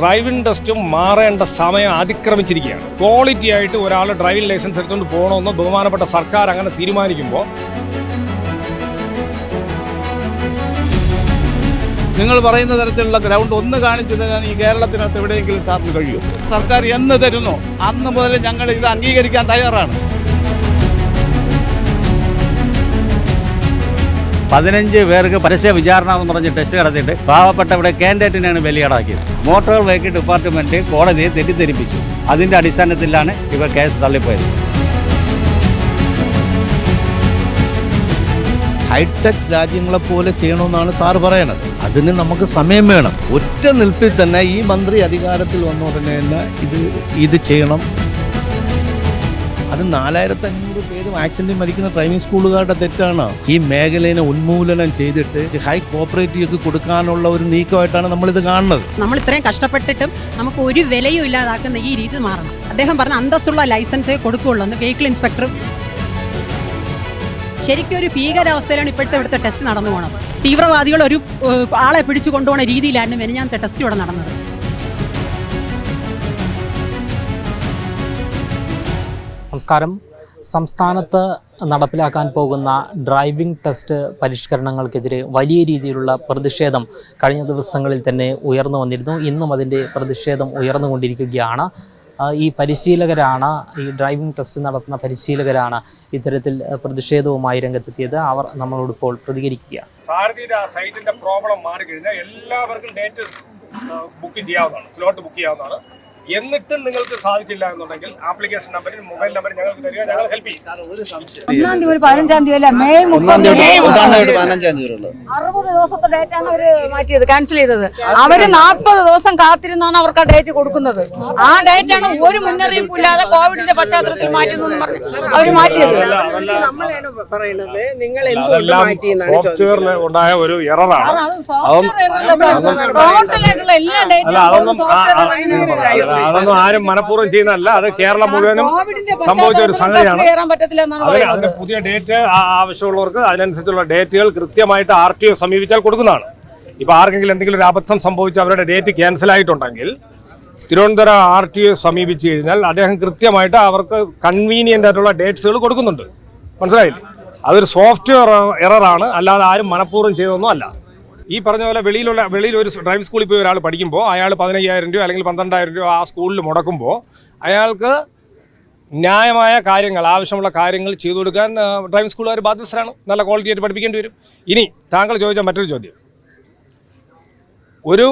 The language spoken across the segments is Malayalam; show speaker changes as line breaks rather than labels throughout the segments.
ഡ്രൈവിംഗ് ടെസ്റ്റും മാറേണ്ട സമയം അതിക്രമിച്ചിരിക്കുകയാണ്. ക്വാളിറ്റി ആയിട്ട് ഒരാൾ ഡ്രൈവിംഗ് ലൈസൻസ് എടുത്തുകൊണ്ട് പോകണമെന്ന് ബഹുമാനപ്പെട്ട സർക്കാർ അങ്ങനെ തീരുമാനിക്കുമ്പോൾ
നിങ്ങൾ പറയുന്ന തരത്തിലുള്ള ഗ്രൗണ്ട് ഒന്ന് കാണിച്ചു തരാൻ ഈ കേരളത്തിനകത്ത് എവിടെയെങ്കിലും സാറിന് കഴിയും സർക്കാർ എന്ന് തരുന്നു. അന്ന് മുതൽ ഞങ്ങൾ ഇത് അംഗീകരിക്കാൻ തയ്യാറാണ്.
പതിനഞ്ച് പേർക്ക് പരസ്യ വിചാരണ എന്ന് പറഞ്ഞ് ടെസ്റ്റ് നടത്തിയിട്ട് പാവപ്പെട്ട ഇവിടെ കാൻഡിഡേറ്റിനാണ് ബലിയാടാക്കിയത്. മോട്ടോർ വെഹിക്കിൾ ഡിപ്പാർട്ട്മെന്റ് കോടതിയെ തെറ്റിദ്ധരിപ്പിച്ചു. അതിന്റെ അടിസ്ഥാനത്തിലാണ് ഇവ കേസ് തള്ളിപ്പോയത്.
ഹൈടെക് രാജ്യങ്ങളെ പോലെ ചെയ്യണമെന്നാണ് സാർ പറയണത്. അതിന് നമുക്ക് സമയം വേണം. ഒറ്റ നിൽപ്പിൽ തന്നെ ഈ മന്ത്രി അധികാരത്തിൽ വന്ന ഉടനെ തന്നെ ഇത് ഇത് ചെയ്യണം. അത് നാലായിരത്തി അഞ്ഞൂറ് പേര് ആക്സിഡന്റ് മരിക്കുന്ന ഡ്രൈവിംഗ് സ്കൂളുകാരുടെ തെറ്റാണ്. ഈ മേഖലയെ ഉന്മൂലനം ചെയ്തിട്ട് ഹൈ കോപ്പറേറ്റീവ് കൊടുക്കാനുള്ള ഒരു നീക്കമായിട്ടാണ് നമ്മൾ ഇത് കാണുന്നത്.
നമ്മൾ ഇത്രയും കഷ്ടപ്പെട്ടിട്ടും നമുക്ക് ഒരു വിലയും ഇല്ലാതാക്കുന്ന ഈ രീതി മാറണം. അദ്ദേഹം പറഞ്ഞ അന്തസ്സുള്ള ലൈസൻസേ കൊടുക്കുകയുള്ളൂ എന്ന് വെഹിക്കിൾ ഇൻസ്പെക്ടറും ശരിക്കും ഒരു ഭീകരാവസ്ഥയിലാണ് ഇപ്പോഴത്തെ ഇവിടുത്തെ ടെസ്റ്റ് നടന്നു പോകണം തീവ്രവാദികൾ ഒരു ആളെ പിടിച്ചു കൊണ്ടുപോകുന്ന രീതിയിലായിരുന്നു മെനിഞ്ഞാത്തെ ടെസ്റ്റ് ഇവിടെ നടന്നത്.
നമസ്കാരം. സംസ്ഥാനത്ത് നടപ്പിലാക്കാൻ പോകുന്ന ഡ്രൈവിംഗ് ടെസ്റ്റ് പരിഷ്കരണങ്ങൾക്കെതിരെ വലിയ രീതിയിലുള്ള പ്രതിഷേധം കഴിഞ്ഞ ദിവസങ്ങളിൽ തന്നെ ഉയർന്നു വന്നിരുന്നു. ഇന്നും അതിന്റെ പ്രതിഷേധം ഉയർന്നുകൊണ്ടിരിക്കുകയാണ്. ഈ പരിശീലകരാണ് ഈ ഡ്രൈവിംഗ് ടെസ്റ്റ് നടത്തുന്ന പരിശീലകരാണ് ഇത്തരത്തിൽ പ്രതിഷേധവുമായി രംഗത്തെത്തിയത്. അവർ നമ്മളോട് ഇപ്പോൾ പ്രതികരിക്കുകയാണ്.
സൈറ്റിന്റെ പ്രോബ്ലം മാറിക്കഴിഞ്ഞാൽ എല്ലാവർക്കും ഡേറ്റ് ബുക്ക് ചെയ്യാവുന്നതാണ് സ്ലോട്ട് ബുക്ക് ചെയ്യാവുന്നതാണ്. എന്നിട്ടും നിങ്ങൾക്ക് സാധിച്ചില്ല എന്നുണ്ടെങ്കിൽ ആപ്ലിക്കേഷൻ നമ്പറിൽ മൊബൈൽ നമ്പർ ഞങ്ങൾക്ക് തരിക ഞങ്ങൾ ഹെൽപ്പ് ചെയ്യും.
ഒന്നാം തീയതി ഒരു പതിനഞ്ചാം തീയതി അല്ല? മെയ്
ഒന്നാം തീയതി പതിനഞ്ചാം തീയതി
അറുപത് ദിവസത്തെ ഡേറ്റ് ആണ് അവർ മാറ്റിയത് ക്യാൻസൽ ചെയ്തത്. അവർ നാൽപ്പത് ദിവസം കാത്തിരുന്നാണ് അവർക്ക് ആ ഡേറ്റ് കൊടുക്കുന്നത്. ആ ഡേറ്റ് ആണ് ഒരു മുന്നറിയിപ്പ് ഇല്ലാതെ കോവിഡിന്റെ പശ്ചാത്തലത്തിൽ മാറ്റുന്നു പറഞ്ഞ് അവർ മാറ്റിയത്.
നമ്മളാണ് പറയുന്നത് നിങ്ങൾ എന്തുകൊണ്ട്
അതെല്ലാം
മാറ്റി എന്നാണ്
സോഫ്റ്റ്വെയറിൽ ഉണ്ടായ ഒരു എററാണ്
ടോട്ടലായിട്ടുള്ള എല്ലാ
അല്ല അതൊന്നും അതൊന്നും ആരും മനഃപൂർവം ചെയ്യുന്നതല്ല. അത് കേരളം മുഴുവനും സംഭവിച്ച ഒരു സംഗതിയാണ്. അതിന് പുതിയ ഡേറ്റ് ആവശ്യമുള്ളവർക്ക് അതിനനുസരിച്ചുള്ള ഡേറ്റുകൾ കൃത്യമായിട്ട് ആർ ടി ഒ സമീപിച്ചാൽ കൊടുക്കുന്നതാണ്. ഇപ്പൊ ആർക്കെങ്കിലും എന്തെങ്കിലും ഒരു അബദ്ധം സംഭവിച്ച് അവരുടെ ഡേറ്റ് ക്യാൻസൽ ആയിട്ടുണ്ടെങ്കിൽ തിരുവനന്തപുരം ആർ ടി ഒ സമീപിച്ചു കഴിഞ്ഞാൽ അദ്ദേഹം കൃത്യമായിട്ട് അവർക്ക് കൺവീനിയന്റ് ആയിട്ടുള്ള ഡേറ്റ്സുകൾ കൊടുക്കുന്നുണ്ട്. മനസ്സിലായില്ലേ? അതൊരു സോഫ്റ്റ്വെയർ എററാണ് അല്ലാതെ ആരും മനഃപൂർവം ചെയ്തൊന്നും അല്ല. ഈ പറഞ്ഞ പോലെ വെളിയിലുള്ള വെളിയിൽ ഒരു ഡ്രൈവിംഗ് സ്കൂളിൽ പോയി ഒരാൾ പഠിക്കുമ്പോൾ അയാൾ പതിനയ്യായിരം രൂപ അല്ലെങ്കിൽ പന്ത്രണ്ടായിരം രൂപ ആ സ്കൂളിൽ മുടക്കുമ്പോൾ അയാൾക്ക് ന്യായമായ കാര്യങ്ങൾ ആവശ്യമുള്ള കാര്യങ്ങൾ ചെയ്തു കൊടുക്കാൻ ഡ്രൈവിംഗ് സ്കൂളുകാർ ബാധ്യസ്ഥരാണ്. നല്ല ക്വാളിറ്റി ആയിട്ട് പഠിപ്പിക്കേണ്ടി വരും. ഇനി താങ്കൾ ചോദിച്ച മറ്റൊരു ചോദ്യം. ഒരു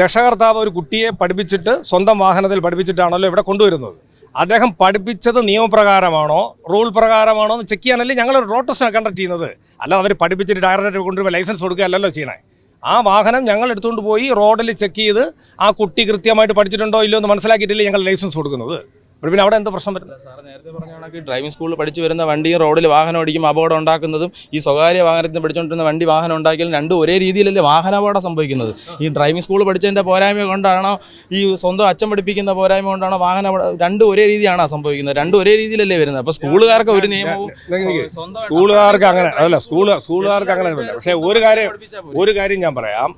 രക്ഷകർത്താവ് ഒരു കുട്ടിയെ പഠിപ്പിച്ചിട്ട് സ്വന്തം വാഹനത്തിൽ പഠിപ്പിച്ചിട്ടാണല്ലോ ഇവിടെ കൊണ്ടുവരുന്നത്. അദ്ദേഹം പഠിപ്പിച്ചത് നിയമപ്രകാരമാണോ റൂൾ പ്രകാരമാണോ എന്ന് ചെക്ക് ചെയ്യാനല്ലേ ഞങ്ങൾ റോഡ് ടെസ്റ്റാണ് കണ്ടക്ട് ചെയ്യുന്നത്. അല്ലാതെ അവർ പഠിപ്പിച്ചിട്ട് ഡയറക്റ്റ് കൊണ്ടുവരുമ്പോൾ ലൈസൻസ് കൊടുക്കുക അല്ലല്ലോ ചെയ്യണേ. ആ വാഹനം ഞങ്ങൾ എടുത്തുകൊണ്ട് പോയി റോഡിൽ ചെക്ക് ചെയ്ത് ആ കുട്ടി കൃത്യമായിട്ട് പഠിച്ചിട്ടുണ്ടോ ഇല്ലയോ എന്ന് മനസ്സിലാക്കിയിട്ടില്ല ഞങ്ങൾ ലൈസൻസ് കൊടുക്കുന്നത്. അപ്പോൾ പിന്നെ അവിടെ എന്ത് പ്രശ്നം വരുന്നത്
സാർ നേരത്തെ പറഞ്ഞ കണക്ക് ഡ്രൈവിംഗ് സ്കൂളിൽ പഠിച്ചു വരുന്ന വണ്ടി റോഡിൽ വാഹനം ഓടിക്കും അപകടം ഉണ്ടാക്കുന്നതും ഈ സ്വകാര്യ വാഹനത്തിൽ പഠിച്ചുകൊണ്ടിരുന്ന വണ്ടി വാഹനം ഉണ്ടാക്കിയാലും രണ്ടും ഒരേ രീതിയിലല്ലേ വാഹനാപകടം സംഭവിക്കുന്നത്. ഈ ഡ്രൈവിംഗ് സ്കൂളിൽ പഠിച്ചതിന്റെ പോരായ്മ കൊണ്ടാണോ ഈ സ്വന്തം അച്ഛൻ പഠിപ്പിക്കുന്ന പോരായ്മ കൊണ്ടാണോ വാഹന രണ്ടും ഒരേ രീതിയാണോ സംഭവിക്കുന്നത്? രണ്ടും ഒരേ രീതിയിലല്ലേ വരുന്നത്? അപ്പോൾ സ്കൂളുകാർക്ക് ഒരു നിയമവും
സ്കൂളുകാർക്ക് അങ്ങനെ അതല്ല സ്കൂൾ സ്കൂളുകാർക്ക് അങ്ങനെ പക്ഷേ ഒരു കാര്യം ഒരു കാര്യം ഞാൻ പറയാം.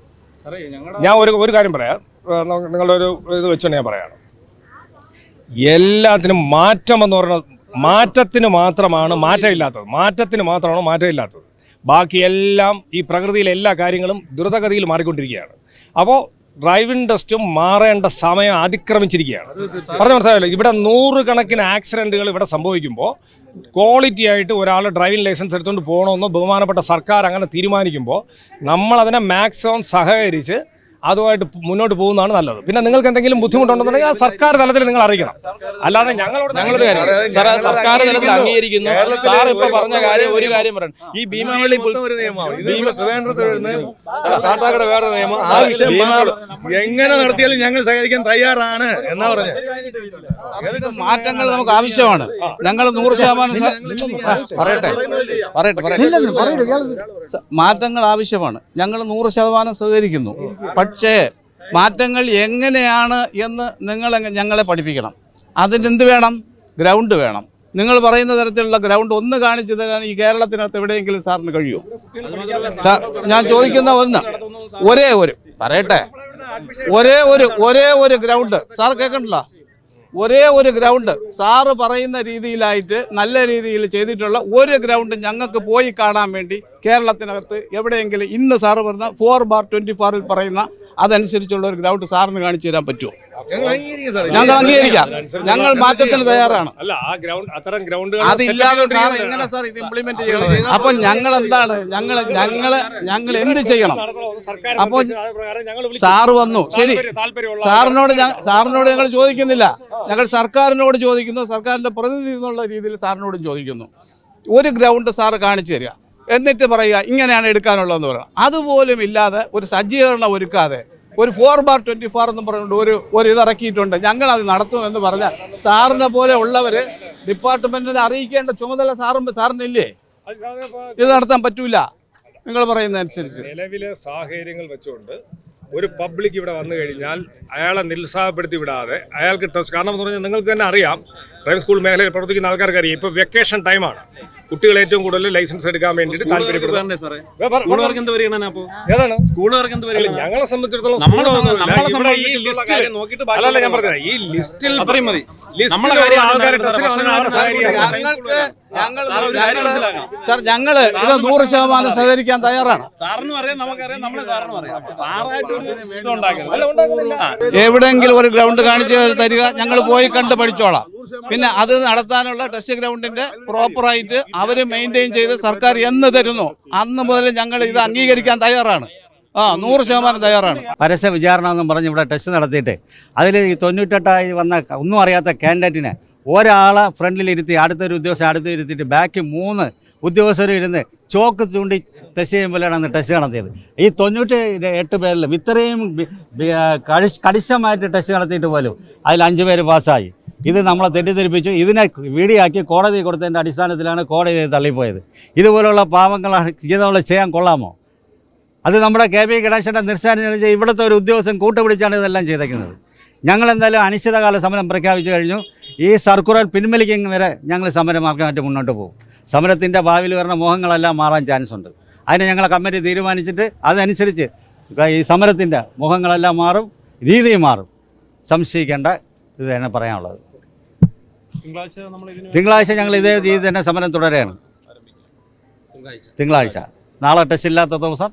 ഞാൻ ഒരു ഒരു കാര്യം പറയാം. നിങ്ങളുടെ ഒരു ഇത് വെച്ചുകൊണ്ട് ഞാൻ പറയാം. എല്ലാത്തിനും മാറ്റം എന്ന് പറയുന്നത് മാറ്റത്തിന് മാത്രമാണ് മാറ്റമില്ലാത്തത്. മാറ്റത്തിന് മാത്രമാണ് മാറ്റമില്ലാത്തത്. ബാക്കി എല്ലാം ഈ പ്രകൃതിയിലെ എല്ലാ കാര്യങ്ങളും ദ്രുതഗതിയിൽ മാറിക്കൊണ്ടിരിക്കുകയാണ്. അപ്പോൾ ഡ്രൈവിംഗ് ടെസ്റ്റും മാറേണ്ട സമയം അതിക്രമിച്ചിരിക്കുകയാണ്. പറഞ്ഞ മനസ്സിലായല്ലോ? ഇവിടെ നൂറുകണക്കിന് ആക്സിഡന്റുകൾ ഇവിടെ സംഭവിക്കുമ്പോൾ ക്വാളിറ്റി ആയിട്ട് ഒരാൾ ഡ്രൈവിംഗ് ലൈസൻസ് എടുത്തുകൊണ്ട് പോകണമെന്ന് ബഹുമാനപ്പെട്ട സർക്കാർ അങ്ങനെ തീരുമാനിക്കുമ്പോൾ നമ്മളതിനെ മാക്സിമം സഹകരിച്ച് അതുമായിട്ട് മുന്നോട്ട് പോകുന്നതാണ് നല്ലത്. പിന്നെ നിങ്ങൾക്ക് എന്തെങ്കിലും ബുദ്ധിമുട്ടുണ്ടെന്നുണ്ടെങ്കിൽ ആ സർക്കാർ തലത്തിൽ നിങ്ങൾ അറിയിക്കണം. അല്ലാതെ ഞങ്ങളോട്
ഞങ്ങളൊരു കാര്യം സർക്കാർ തലത്തിൽ അംഗീകരിക്കുന്നു. സാർ ഇപ്പൊ പറഞ്ഞ കാര്യം ഒരു കാര്യം പറയണം. ഈ
ഭീമാവളി കാട്ടാക്കട വേറെ നിയമം. ആ വിഷയം എങ്ങനെ നടത്തിയാലും ഞങ്ങൾ സഹകരിക്കാൻ തയ്യാറാണ് എന്നാ പറഞ്ഞത്
മാറ്റങ്ങൾ നമുക്ക് ആവശ്യമാണ്. ഞങ്ങൾ നൂറ് ശതമാനം പറയട്ടെ. പറയട്ടെ. മാറ്റങ്ങൾ ആവശ്യമാണ്. ഞങ്ങൾ നൂറ് ശതമാനം സഹകരിക്കുന്നു. പക്ഷേ മാറ്റങ്ങൾ എങ്ങനെയാണ് എന്ന് നിങ്ങൾ ഞങ്ങളെ പഠിപ്പിക്കണം. അതിനെന്ത് വേണം? ഗ്രൗണ്ട് വേണം. നിങ്ങൾ പറയുന്ന തരത്തിലുള്ള ഗ്രൗണ്ട് ഒന്ന് കാണിച്ചു തരാൻ ഈ കേരളത്തിനകത്ത് എവിടെയെങ്കിലും സാറിന് കഴിയുമോ സാർ ഞാൻ ചോദിക്കുന്ന ഒന്ന്. ഒരേ ഒരു പറയട്ടെ. ഒരേ ഒരു ഒരേ ഒരു ഗ്രൗണ്ട്. സാർ കേൾക്കണ്ടല്ല ഒരേ ഒരു ഗ്രൗണ്ട്. സാറ് പറയുന്ന രീതിയിലായിട്ട് നല്ല രീതിയിൽ ചെയ്തിട്ടുള്ള ഒരു ഗ്രൗണ്ട് ഞങ്ങൾക്ക് പോയി കാണാൻ വേണ്ടി കേരളത്തിനകത്ത് എവിടെയെങ്കിലും ഇന്ന് സാറ് പറഞ്ഞ ഫോർ ബാർ ട്വന്റി ഫോറിൽ പറയുന്ന അതനുസരിച്ചുള്ള ഒരു ഗ്രൗണ്ട് സാറിന് കാണിച്ചു തരാൻ പറ്റുമോ? ഞങ്ങൾ അംഗീകരിക്കാം ഞങ്ങൾ മാറ്റത്തിന് തയ്യാറാണ്. അതില്ലാതെ സാർ എങ്ങനെ സാർ ഇത് ഇംപ്ലിമെന്റ് ചെയ്യണം? അപ്പൊ ഞങ്ങൾ എന്താണ്? ഞങ്ങൾ ഞങ്ങൾ ഞങ്ങൾ എന്ത് ചെയ്യണം? അപ്പൊ സാറ് വന്നു. ശരി. സാറിനോട് സാറിനോട് ഞങ്ങൾ ചോദിക്കുന്നില്ല. ഞങ്ങൾ സർക്കാരിനോട് ചോദിക്കുന്നു. സർക്കാരിന്റെ പ്രതിനിധി എന്നുള്ള രീതിയിൽ സാറിനോടും ചോദിക്കുന്നു. ഒരു ഗ്രൗണ്ട് സാറ് കാണിച്ചു തരിക. എന്നിട്ട് പറയുക ഇങ്ങനെയാണ് എടുക്കാനുള്ളതെന്ന് പറയുക അതുപോലും ഇല്ലാതെ ഒരു സജ്ജീകരണം ഒരുക്കാതെ ഒരു ഫോർ ബാർ ട്വന്റി ഫോർ എന്ന് പറഞ്ഞുകൊണ്ട് ഒരു ഒരു ഇത് ഇറക്കിയിട്ടുണ്ട്. ഞങ്ങൾ അത് നടത്തുമെന്ന് പറഞ്ഞാൽ സാറിനെ പോലെ ഉള്ളവർ ഡിപ്പാർട്ട്മെന്റിനെ അറിയിക്കേണ്ട ചുമതല സാറും സാറിനില്ലേ? ഇത് നടത്താൻ പറ്റൂല. നിങ്ങൾ പറയുന്ന അനുസരിച്ച്
നിലവിലെ സാഹചര്യങ്ങൾ വെച്ചുകൊണ്ട് ഒരു പബ്ലിക് ഇവിടെ വന്നു കഴിഞ്ഞാൽ അയാളെ നിരുത്സാഹപ്പെടുത്തി വിടാതെ അയാൾക്ക് ടെസ്റ്റ് കാരണം എന്ന് പറഞ്ഞാൽ നിങ്ങൾക്ക് തന്നെ അറിയാം. പ്രൈവറ്റ് സ്കൂൾ മേഖലയിൽ പ്രവർത്തിക്കുന്ന ആൾക്കാർക്ക് അറിയാം ഇപ്പോൾ വെക്കേഷൻ ടൈമാണ് കുട്ടികൾ ഏറ്റവും കൂടുതൽ ലൈസൻസ് എടുക്കാൻ വേണ്ടിയിട്ട്
താല്പര്യപ്പെടുന്നു.
ഏതാണ്?
സ്കൂളുകാർക്ക് എന്ത്
അല്ല, ഞങ്ങളെ സംബന്ധിച്ചിടത്തോളം അല്ലല്ല ഞാൻ. ഈ ലിസ്റ്റിൽ ലിസ്റ്റിൽ
നമ്മളെ
ഒരു
ഞങ്ങൾ
സാർ
ഞങ്ങൾ ഇത് നൂറ് ശതമാനം സഹകരിക്കാൻ തയ്യാറാണ്.
സാറിനും അറിയാം നമുക്കറിയാം നമ്മളെ സാറിനും അറിയാം. സാറായിട്ട് ഒരു.
എവിടെയെങ്കിലും ഗ്രൗണ്ട് കാണിച്ചു തരിക ഞങ്ങൾ പോയി കണ്ട് പഠിച്ചോളാം. പിന്നെ അത് നടത്താനുള്ള ടെസ്റ്റ് ഗ്രൗണ്ടിന്റെ പ്രോപ്പറായിട്ട് അവർ മെയിന്റെയിൻ ചെയ്ത് സർക്കാർ എന്ന് തരുന്നു. അന്ന് മുതൽ ഞങ്ങൾ ഇത് അംഗീകരിക്കാൻ തയ്യാറാണ്. ആ നൂറ് ശതമാനം തയ്യാറാണ്.
പരസ്യ വിചാരണ എന്നും പറഞ്ഞ് ഇവിടെ ടെസ്റ്റ് നടത്തിയിട്ട് അതിൽ ഈ തൊണ്ണൂറ്റെട്ടായി വന്ന ഒന്നും അറിയാത്ത കാൻഡിഡേറ്റിനെ ഒരാളെ ഫ്രണ്ടിലിരുത്തി അടുത്തൊരു ഉദ്യോഗസ്ഥ അടുത്ത് ഇരുത്തിയിട്ട് ബാക്കി മൂന്ന് ഉദ്യോഗസ്ഥരും ഇരുന്ന് ചോക്ക് ചൂണ്ടി ടെസ്റ്റ് ചെയ്യുമ്പോഴാണ് അന്ന് ടെസ്റ്റ് നടത്തിയത്. ഈ തൊണ്ണൂറ്റി എട്ട് പേരിലും ഇത്രയും കടിശമായിട്ട് ടെസ്റ്റ് നടത്തിയിട്ട് പോലും അതിൽ അഞ്ച് പേര് പാസ്സായി. ഇത് നമ്മളെ തെറ്റിദ്ധരിപ്പിച്ചു. ഇതിനെ വീടിയാക്കി കോടതി കൊടുത്തതിന്റെ അടിസ്ഥാനത്തിലാണ് കോടതി തള്ളിപ്പോയത്. ഇതുപോലുള്ള പാവങ്ങളാണ് ഇതുപോലെ ചെയ്യാൻ കൊള്ളാമോ? അത് നമ്മുടെ കെ പി ഗണേശന്റെ നിർശാനം ഇവിടുത്തെ ഒരു ഉദ്യോഗസ്ഥൻ കൂട്ടുപിടിച്ചാണ് ഇതെല്ലാം ചെയ്തേക്കുന്നത്. ഞങ്ങൾ എന്തായാലും അനിശ്ചിതകാല സമരം പ്രഖ്യാപിച്ചു കഴിഞ്ഞു. ഈ സർക്കുലർ പിൻവലിക്കും വരെ ഞങ്ങൾ സമരമാർഗമായിട്ട് മുന്നോട്ട് പോകും. സമരത്തിന്റെ ഭാവിയിൽ വരുന്ന മോഹങ്ങളെല്ലാം മാറാൻ ചാൻസ് ഉണ്ട്. അതിന് ഞങ്ങളെ കമ്മിറ്റി തീരുമാനിച്ചിട്ട് അതനുസരിച്ച് ഈ സമരത്തിന്റെ മുഖങ്ങളെല്ലാം മാറും രീതി മാറും. സംശയിക്കേണ്ട ഇത് തന്നെ പറയാനുള്ളത്.
തിങ്കളാഴ്ച
ഞങ്ങൾ ഇതേ രീതി തന്നെ സമരം തുടരുകയാണ്. തിങ്കളാഴ്ച. നാളെ ടെസ്റ്റ് ഇല്ലാത്ത ദിവസം.